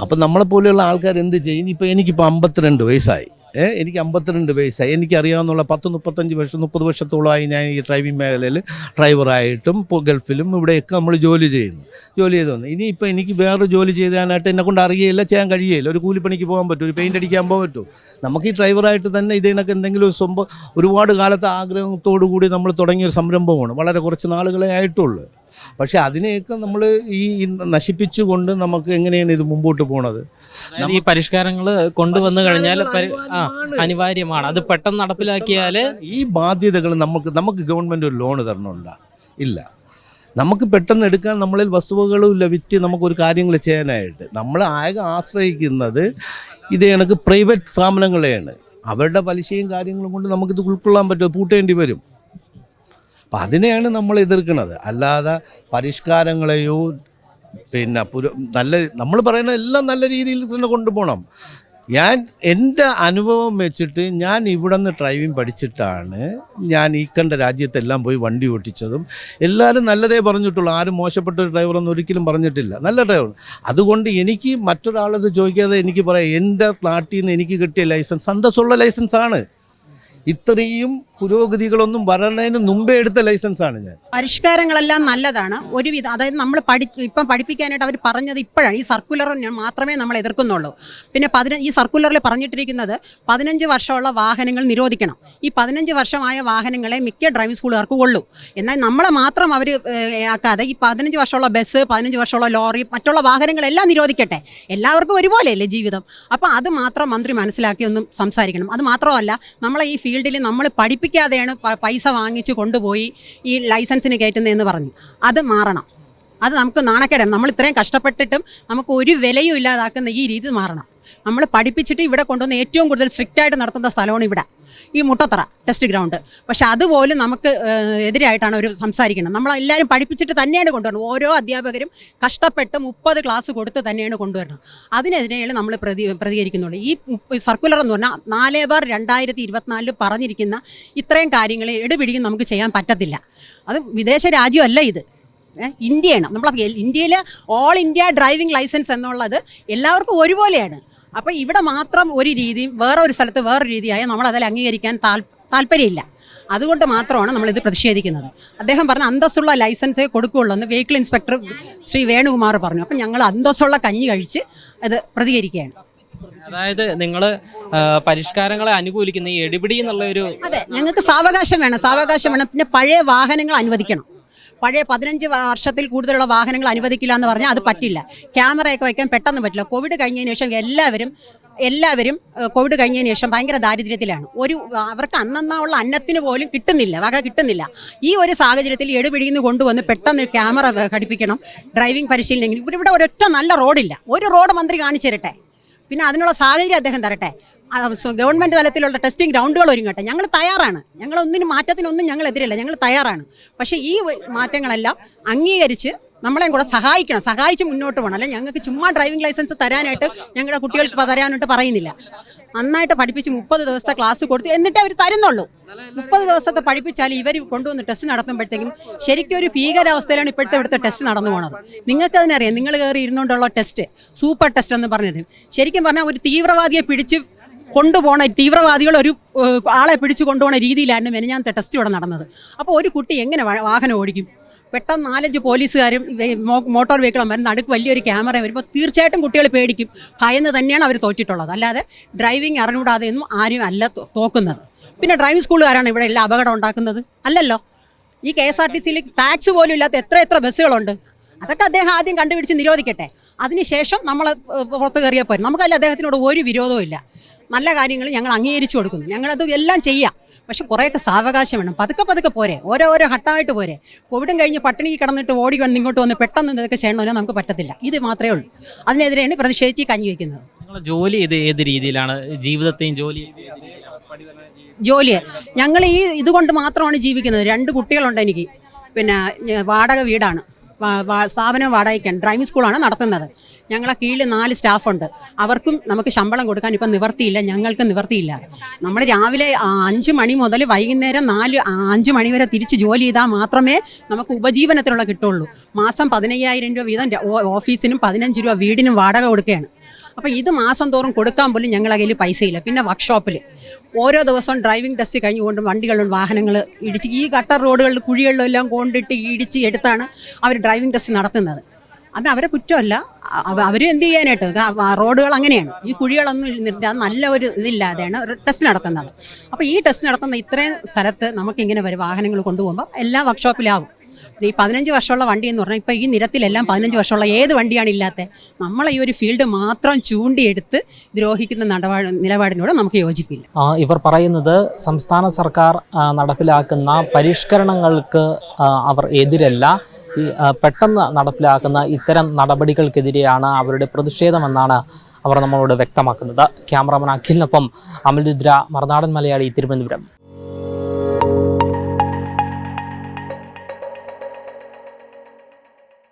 അപ്പം നമ്മളെപ്പോലെയുള്ള ആൾക്കാർ എന്ത് ചെയ്യും? ഇപ്പോൾ എനിക്കിപ്പോൾ അമ്പത്തിരണ്ട് വയസ്സായി. എനിക്ക് അമ്പത്തിരണ്ട് വയസ്സായി. എനിക്കറിയാവുന്നുള്ള പത്ത് മുപ്പത്തഞ്ച് വർഷം മുപ്പത് വർഷത്തോളമായി ഞാൻ ഈ ഡ്രൈവിംഗ് മേഖലയിൽ ഡ്രൈവറായിട്ടും ഗൾഫിലും ഇവിടെയൊക്കെ നമ്മൾ ജോലി ചെയ്യുന്നു. ജോലി ചെയ്തു വന്നു. ഇനിയിപ്പോൾ എനിക്ക് വേറെ ജോലി ചെയ്യാനായിട്ട് എന്നെ കൊണ്ട് അറിയില്ല ചെയ്യാൻ കഴിയില്ല ഒരു കൂലിപ്പണിക്ക് പോകാൻ പറ്റും ഒരു പെയിന്റ് അടിക്കാൻ പോകാൻ പറ്റും. നമുക്ക് ഈ ഡ്രൈവറായിട്ട് തന്നെ ഇതിനൊക്കെ എന്തെങ്കിലും സംഭവം ഒരുപാട് കാലത്തെ ആഗ്രഹത്തോടു കൂടി നമ്മൾ തുടങ്ങിയ ഒരു സംരംഭമാണ്. വളരെ കുറച്ച് നാളുകളെ ആയിട്ടുള്ളൂ. പക്ഷേ അതിനെയൊക്കെ നമ്മൾ ഈ നശിപ്പിച്ചുകൊണ്ട് നമുക്ക് എങ്ങനെയാണ് ഇത് മുമ്പോട്ട് പോണത്?
ഈ പരിഷ്കാരങ്ങൾ കൊണ്ടുവന്നു കഴിഞ്ഞാൽ അനിവാര്യമാണ്. അത് പെട്ടെന്ന് നടപ്പിലാക്കിയാൽ
ഈ ബാധ്യതകൾ നമുക്ക് നമുക്ക് ഗവൺമെന്റ് ഒരു ലോൺ തരണമുണ്ടോ ഇല്ല. നമുക്ക് പെട്ടെന്ന് എടുക്കാൻ നമ്മളിൽ വസ്തുവകളും ഇല്ല വിറ്റ് നമുക്കൊരു കാര്യങ്ങൾ ചെയ്യാനായിട്ട്. നമ്മൾ ആകെ ആശ്രയിക്കുന്നത് ഇത് എനിക്ക് പ്രൈവറ്റ് സ്ഥാപനങ്ങളെയാണ്. അവരുടെ പലിശയും കാര്യങ്ങളും കൊണ്ട് നമുക്കിത് ഉൾക്കൊള്ളാൻ പറ്റുമോ പൂട്ടേണ്ടി വരും. അപ്പം അതിനെയാണ് നമ്മൾ എതിർക്കുന്നത് അല്ലാതെ പരിഷ്കാരങ്ങളെയോ പിന്നെ നല്ല നമ്മൾ പറയുന്ന എല്ലാം നല്ല രീതിയിൽ തന്നെ കൊണ്ടുപോകണം. ഞാൻ എന്റെ അനുഭവം വെച്ചിട്ട് ഞാൻ ഇവിടെ നിന്ന് ഡ്രൈവിംഗ് പഠിച്ചിട്ടാണ് ഞാൻ ഈ കണ്ട രാജ്യത്തെല്ലാം പോയി വണ്ടി ഓട്ടിച്ചതും. എല്ലാവരും നല്ലതേ പറഞ്ഞിട്ടുള്ളൂ. ആരും മോശപ്പെട്ട ഒരു ഡ്രൈവറൊന്നും ഒരിക്കലും പറഞ്ഞിട്ടില്ല. നല്ല ഡ്രൈവർ അതുകൊണ്ട് എനിക്ക് മറ്റൊരാളത് ചോദിക്കാതെ എനിക്ക് പറയാം എന്റെ നാട്ടിൽ നിന്ന് എനിക്ക് കിട്ടിയ ലൈസൻസ് അന്തസ്സുള്ള ലൈസൻസാണ് ഇത്രയും പുരോഗതികളൊന്നും വരണതിന് മുമ്പേ എടുത്ത ലൈസൻസ് ആണ് ഞാൻ.
പരിഷ്കാരങ്ങളെല്ലാം നല്ലതാണ്. ഒരുവിധം അതായത് നമ്മൾ പഠി ഇപ്പം പഠിപ്പിക്കാനായിട്ട് അവർ പറഞ്ഞത് ഇപ്പോഴാണ്. ഈ സർക്കുലർ മാത്രമേ നമ്മൾ എതിർക്കുന്നുള്ളൂ. പിന്നെ പതിനഞ്ച് ഈ സർക്കുലറിൽ പറഞ്ഞിട്ടിരിക്കുന്നത് പതിനഞ്ച് വർഷമുള്ള വാഹനങ്ങൾ നിരോധിക്കണം. ഈ പതിനഞ്ച് വർഷമായ വാഹനങ്ങളെ മിക്ക ഡ്രൈവിംഗ് സ്കൂളുകാർക്ക് ഉള്ളൂ എന്നാൽ നമ്മളെ മാത്രം അവർ ആക്കാതെ ഈ പതിനഞ്ച് വർഷമുള്ള ബസ് പതിനഞ്ച് വർഷമുള്ള ലോറി മറ്റുള്ള വാഹനങ്ങളെല്ലാം നിരോധിക്കട്ടെ. എല്ലാവർക്കും ഒരുപോലെയല്ലേ ജീവിതം? അപ്പോൾ അത് മാത്രം മന്ത്രി മനസ്സിലാക്കി ഒന്നും സംസാരിക്കണം. അത് മാത്രമല്ല നമ്മളെ ഈ ഫീൽഡിൽ നമ്മൾ പഠിപ്പിക്കാതെയാണ് പ- പൈസ വാങ്ങിച്ച് കൊണ്ടുപോയി ഈ ലൈസൻസിന് കയറ്റുന്നതെന്ന് പറഞ്ഞു. അത് മാറണം. അത് നമുക്ക് നാണക്കേടാണ്. നമ്മൾ ഇത്രയും കഷ്ടപ്പെട്ടിട്ടും നമുക്ക് ഒരു വിലയും ഇല്ലാതാക്കുന്ന ഈ രീതി മാറണം. നമ്മൾ പഠിപ്പിച്ചിട്ട് ഇവിടെ കൊണ്ടുവന്ന് ഏറ്റവും കൂടുതൽ സ്ട്രിക്റ്റ് ആയിട്ട് നടത്തുന്ന സ്ഥലമാണ് ഇവിടെ. ഈ മുട്ടത്തറ ടെസ്റ്റ് ഗ്രൗണ്ട് പക്ഷെ അതുപോലും നമുക്ക് എതിരായിട്ടാണ് അവർ സംസാരിക്കുന്നത്. നമ്മൾ എല്ലാവരും പഠിപ്പിച്ചിട്ട് തന്നെയാണ് കൊണ്ടുവരുന്നത്. ഓരോ അധ്യാപകരും കഷ്ടപ്പെട്ട് മുപ്പത് ക്ലാസ് കൊടുത്ത് തന്നെയാണ് കൊണ്ടുവരുന്നത്. അതിനെതിരെയാണ് നമ്മൾ പ്രതി പ്രതികരിക്കുന്നുള്ളൂ. ഈ സർക്കുലർ എന്ന് പറഞ്ഞാൽ നാല് ബാർ രണ്ടായിരത്തി ഇരുപത്തിനാലിൽ പറഞ്ഞിരിക്കുന്ന ഇത്രയും കാര്യങ്ങൾ എടുപിടിക്കും നമുക്ക് ചെയ്യാൻ പറ്റത്തില്ല. അത് വിദേശ രാജ്യമല്ല ഇത്. ഇന്ത്യയാണ്. നമ്മൾ ഇന്ത്യയിൽ ഓൾ ഇന്ത്യ ഡ്രൈവിംഗ് ലൈസൻസ് എന്നുള്ളത് എല്ലാവർക്കും ഒരുപോലെയാണ്. അപ്പോൾ ഇവിടെ മാത്രം ഒരു രീതി വേറെ ഒരു സ്ഥലത്ത് വേറൊരു രീതിയായ നമ്മൾ അതിൽ അംഗീകരിക്കാൻ താല്പര്യമില്ല. അതുകൊണ്ട് മാത്രമാണ് നമ്മളിത് പ്രതിഷേധിക്കുന്നത്. അദ്ദേഹം പറഞ്ഞ അന്തസ്സുള്ള ലൈസൻസേ കൊടുക്കുകയുള്ളൂ എന്ന് വെഹിക്കിൾ ഇൻസ്പെക്ടർ ശ്രീ വേണുകുമാർ പറഞ്ഞു. അപ്പം ഞങ്ങൾ അന്തസ്സുള്ള കഞ്ഞി കഴിച്ച് അത് പ്രതികരിക്കുകയാണ്.
അതായത് നിങ്ങൾ പരിഷ്കാരങ്ങളെ അനുകൂലിക്കുന്ന ഈ എടുപിടി എന്നുള്ള ഒരു
അതെ ഞങ്ങൾക്ക് സാവകാശം വേണം സാവകാശം വേണം. പിന്നെ പഴയ വാഹനങ്ങൾ അനുവദിക്കണം. പഴയ പതിനഞ്ച് വർഷത്തിൽ കൂടുതലുള്ള വാഹനങ്ങൾ അനുവദിക്കില്ല എന്ന് പറഞ്ഞാൽ അത് പറ്റില്ല. ക്യാമറയൊക്കെ വയ്ക്കാൻ പെട്ടെന്ന് പറ്റില്ല. കോവിഡ് കഴിഞ്ഞതിന് ശേഷം എല്ലാവരും എല്ലാവരും കോവിഡ് കഴിഞ്ഞതിന് ശേഷം ഭയങ്കര ദാരിദ്ര്യത്തിലാണ്. ഒരു അവർക്ക് അന്നുള്ള അന്നത്തിന് പോലും കിട്ടുന്നില്ല. വക കിട്ടുന്നില്ല. ഈ ഒരു സാഹചര്യത്തിൽ എടുപിടിന്ന് കൊണ്ടുവന്ന് പെട്ടെന്ന് ക്യാമറ ഘടിപ്പിക്കണം ഡ്രൈവിംഗ് പരിശീലനം ഇവിടെ ഒരൊറ്റ നല്ല റോഡില്ല. ഒരു റോഡ് മന്ത്രി കാണിച്ചു തരട്ടെ. പിന്നെ അതിനുള്ള സാഹചര്യം അദ്ദേഹം തരട്ടെ. ഗവൺമെന്റ് തലത്തിലുള്ള ടെസ്റ്റിംഗ് ഗ്രൗണ്ടുകൾ ഒരുങ്ങട്ടെ. ഞങ്ങൾ തയ്യാറാണ്. ഞങ്ങൾ ഒന്നിനും മാറ്റത്തിനൊന്നും ഞങ്ങൾ എതിരല്ല. ഞങ്ങൾ തയ്യാറാണ്. പക്ഷേ ഈ മാറ്റങ്ങളെല്ലാം അംഗീകരിച്ച് നമ്മളെയും കൂടെ സഹായിക്കണം. സഹായിച്ച് മുന്നോട്ട് പോകണം. അല്ലെ ഞങ്ങൾക്ക് ചുമ്മാ ഡ്രൈവിംഗ് ലൈസൻസ് തരാനായിട്ട് ഞങ്ങളുടെ കുട്ടികൾക്ക് തരാനായിട്ട് പറയുന്നില്ല. നന്നായിട്ട് പഠിപ്പിച്ച് മുപ്പത് ദിവസത്തെ ക്ലാസ് കൊടുത്ത് എന്നിട്ട് അവർ തരുന്നുള്ളൂ. മുപ്പത് ദിവസത്തെ പഠിപ്പിച്ചാൽ ഇവർ കൊണ്ടുവന്ന് ടെസ്റ്റ് നടത്തുമ്പോഴത്തേക്കും ശരിക്കും ഒരു ഭീകരാവസ്ഥയിലാണ് ഇപ്പോഴത്തെ ഇവിടുത്തെ ടെസ്റ്റ് നടന്നു പോണത്. നിങ്ങൾക്ക് അതിനറിയാം നിങ്ങൾ കയറി ഇരുന്നുകൊണ്ടുള്ള ടെസ്റ്റ് സൂപ്പർ ടെസ്റ്റ് എന്ന് പറഞ്ഞിട്ട്. ശരിക്കും പറഞ്ഞാൽ ഒരു തീവ്രവാദിയെ പിടിച്ച് കൊണ്ടുപോകണ തീവ്രവാദികൾ ഒരു ആളെ പിടിച്ചു കൊണ്ടുപോണ രീതിയിലായിരുന്നു മെനഞ്ഞാൻ ടെസ്റ്റ് ഇവിടെ നടന്നത്. അപ്പോൾ ഒരു കുട്ടി എങ്ങനെ വാഹനം ഓടിക്കും? പെട്ടെന്ന് നാലഞ്ച് പോലീസുകാരും മോട്ടോർ മോ- മോട്ടോർ വെഹിക്കിളും നടുക്ക് വലിയൊരു ക്യാമറ വരുമ്പോൾ തീർച്ചയായിട്ടും കുട്ടികൾ പേടിക്കും. ഭയന്ന് തന്നെയാണ് അവർ തോറ്റിട്ടുള്ളത്. അല്ലാതെ ഡ്രൈവിംഗ് അറിഞ്ഞൂടാതെ ഒന്നും ആരും അല്ല തോക്കുന്നത്. പിന്നെ ഡ്രൈവിംഗ് സ്കൂളുകാരാണ് ഇവിടെ എല്ലാ അപകടം ഉണ്ടാക്കുന്നത്. അല്ലല്ലോ. ഈ കെ എസ് ആർ ടി സിയിൽ ടാക്സ് പോലും ഇല്ലാത്ത എത്ര എത്ര ബസ്സുകളുണ്ട്. അതൊക്കെ അദ്ദേഹം ആദ്യം കണ്ടുപിടിച്ച് നിരോധിക്കട്ടെ. അതിനുശേഷം നമ്മൾ പുറത്ത് കയറിയാൽ പോരും. നമുക്കല്ല അദ്ദേഹത്തിനോട് ഒരു വിരോധവും ഇല്ല. നല്ല കാര്യങ്ങൾ ഞങ്ങൾ അംഗീകരിച്ചു കൊടുക്കുന്നു. ഞങ്ങളത് എല്ലാം ചെയ്യാം. പക്ഷെ കുറേയൊക്കെ സാവകാശം വേണം. പതുക്കെ പതുക്കെ പോരെ. ഓരോരോ ഓരോ ഘട്ടമായിട്ട് പോരെ. കോവിഡും കഴിഞ്ഞ് പട്ടിണി കിടന്നിട്ട് ഓടി വന്ന് ഇങ്ങോട്ട് വന്ന് പെട്ടെന്ന് ഇതൊക്കെ ചെയ്യണമെന്ന് നമുക്ക് പറ്റത്തില്ല. ഇത് മാത്രമേ ഉള്ളൂ. അതിനെതിരെയാണ് പ്രതിഷേധിച്ച് കഞ്ഞി വയ്ക്കുന്നത്.
ജോലി ഇത് ഏത് രീതിയിലാണ്? ജീവിതത്തെയും ജോലി
ജോലി. ഞങ്ങൾ ഈ ഇതുകൊണ്ട് മാത്രമാണ് ജീവിക്കുന്നത്. രണ്ട് കുട്ടികളുണ്ട് എനിക്ക്. പിന്നെ വാടക വീടാണ്. സ്ഥാപനം വാടകയ്ക്കാണ് ഡ്രൈവിംഗ് സ്കൂളാണ് നടത്തുന്നത്. ഞങ്ങളെ കീഴിൽ നാല് സ്റ്റാഫുണ്ട് അവർക്കും നമുക്ക് ശമ്പളം കൊടുക്കാൻ ഇപ്പം നിവർത്തിയില്ല ഞങ്ങൾക്ക് നിവർത്തിയില്ല. നമ്മൾ രാവിലെ അഞ്ച് മണി മുതൽ വൈകുന്നേരം നാല് അഞ്ച് മണി വരെ തിരിച്ച് ജോലി ചെയ്താൽ മാത്രമേ നമുക്ക് ഉപജീവനത്തിനുള്ള കിട്ടുള്ളൂ. മാസം പതിനയ്യായിരം രൂപ വീതം ഓഫീസിനും പതിനഞ്ച് രൂപ വീടിനും വാടക കൊടുക്കുകയാണ്. അപ്പോൾ ഇത് മാസം തോറും കൊടുക്കാൻ പോലും ഞങ്ങളുടെ കയ്യിൽ പൈസയില്ല. പിന്നെ വർക്ക്ഷോപ്പിൽ ഓരോ ദിവസവും ഡ്രൈവിംഗ് ടെസ്റ്റ് കഴിഞ്ഞുകൊണ്ട് വണ്ടികളും വാഹനങ്ങൾ ഇടിച്ച് ഈ ഗട്ടർ റോഡുകളിൽ കുഴികളിലും എല്ലാം കൊണ്ടിട്ട് ഇടിച്ച് എടുത്താണ് അവർ ഡ്രൈവിംഗ് ടെസ്റ്റ് നടത്തുന്നത്. അത് അവരെ കുറ്റമല്ല. അവർ എന്ത് ചെയ്യാനായിട്ട്? റോഡുകൾ അങ്ങനെയാണ്. ഈ കുഴികളൊന്നും നിർത്താൻ നല്ല ഒരു ഇതില്ലാതെയാണ് ഒരു ടെസ്റ്റ് നടത്തുന്നത്. അപ്പോൾ ഈ ടെസ്റ്റ് നടത്തുന്ന ഇത്രയും സ്ഥലത്ത് നമുക്കിങ്ങനെ വരും വാഹനങ്ങൾ കൊണ്ടുപോകുമ്പോൾ എല്ലാ വർക്ക്ഷോപ്പിലാവും ഈ പതിനഞ്ച് വർഷമുള്ള വണ്ടി എന്ന് പറഞ്ഞാൽ ഇപ്പോൾ ഈ നിരത്തിലെല്ലാം പതിനഞ്ച് വർഷമുള്ള ഏത് വണ്ടിയാണ് ഇല്ലാത്തത് നമ്മളെ ഈ ഒരു ഫീൽഡ് മാത്രം ചൂണ്ടിയെടുത്ത് ദ്രോഹിക്കുന്ന നടപാട് നിലപാടിനോട് നമുക്ക് യോജിപ്പില്ല.
ഇവർ പറയുന്നത് സംസ്ഥാന സർക്കാർ നടപ്പിലാക്കുന്ന പരിഷ്കരണങ്ങൾക്ക് അവർ എതിരല്ല. പെട്ടെന്ന് നടപ്പിലാക്കുന്ന ഇത്തരം നടപടികൾക്കെതിരെയാണ് അവരുടെ പ്രതിഷേധമെന്നാണ് അവർ നമ്മളോട് വ്യക്തമാക്കുന്നത്. ക്യാമറാമാൻ അഖിലിനൊപ്പം അമൽരുദ്ര മറുനാടൻ മലയാളി തിരുവനന്തപുരം.